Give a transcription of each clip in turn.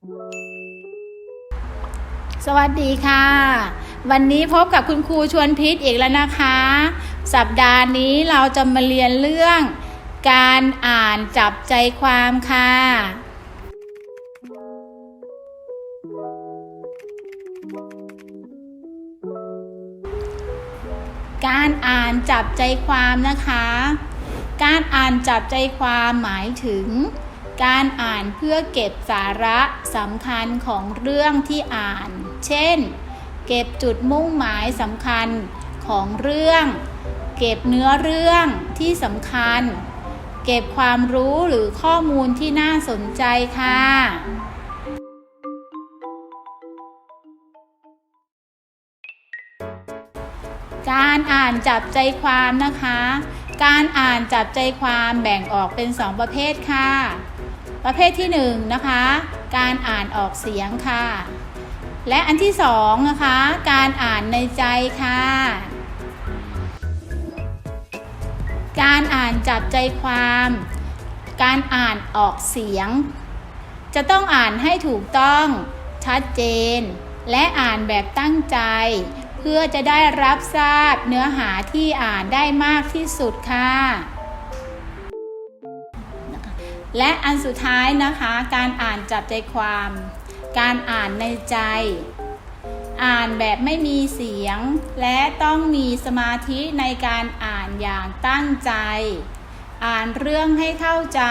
สวัสดีค่ะ วันนี้พบกับคุณครูชวนพิษอีกแล้วนะคะ สัปดาห์นี้เราจะมาเรียนเรื่อง การอ่านจับใจความค่ะ การอ่านจับใจความนะคะ การอ่านจับใจความหมายถึง การอ่านเพื่อเก็บสาระสำคัญของเรื่องที่อ่าน เช่น เก็บจุดมุ่งหมายสำคัญของเรื่อง เก็บเนื้อเรื่องที่สำคัญ เก็บความรู้หรือข้อมูลที่น่าสนใจค่ะการอ่านจับใจความนะคะ การอ่านจับใจความแบ่งออกเป็น 2 ประเภทค่ะ ประเภทที่1นงนะคะ การอ่านออกเสียงค่ะ และอันที่2นะคะ การอ่านในใจค่ะ การอ่านจับใจความ การอ่านออกเสียง จะต้องอ่านให้ถูกต้อง ชัดเจน และอ่านแบบตั้งใจ เพื่อจะได้รับทราบเนื้อหาที่อ่านได้มากที่สุดค่ะ และอันสุดท้ายนะคะ การอ่านจับใจความ การอ่านในใจ อ่านแบบไม่มีเสียง และต้องมีสมาธิในการอ่านอย่างตั้งใจ อ่านเรื่องให้เข้าใจ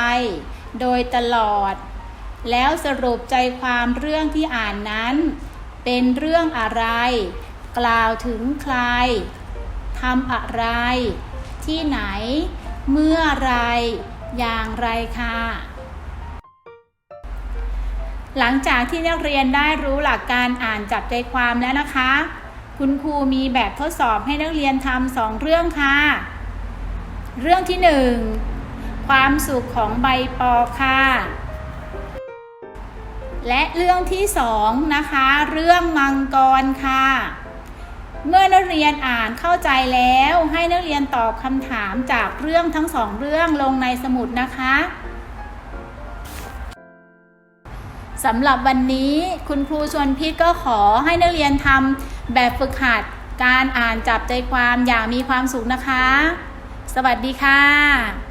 โดยตลอด แล้วสรุปใจความเรื่องที่อ่านนั้น เป็นเรื่องอะไร กล่าวถึงใครทำอะไร ที่ไหน เมื่อไร อย่างไรคะ หลังจากที่นักเรียนได้รู้หลักการอ่านจับใจความแล้วนะคะ คุณครูมีแบบทดสอบให้นักเรียนทำสองเรื่องค่ะ เรื่องที่หนึ่งความสุขของใบปอค่ะ และเรื่องที่สองนะคะ เรื่องมังกรค่ะ เมื่อนักเรียนอ่านเข้าใจแล้วให้นักเรียนตอบคำถามจากเรื่องทั้งสองเรื่องลงในสมุดนะคะสำหรับวันนี้คุณครูชวนพิษก็ขอให้นักเรียนทำแบบฝึกหัดการอ่านจับใจความอย่างมีความสุขนะคะ สวัสดีค่ะ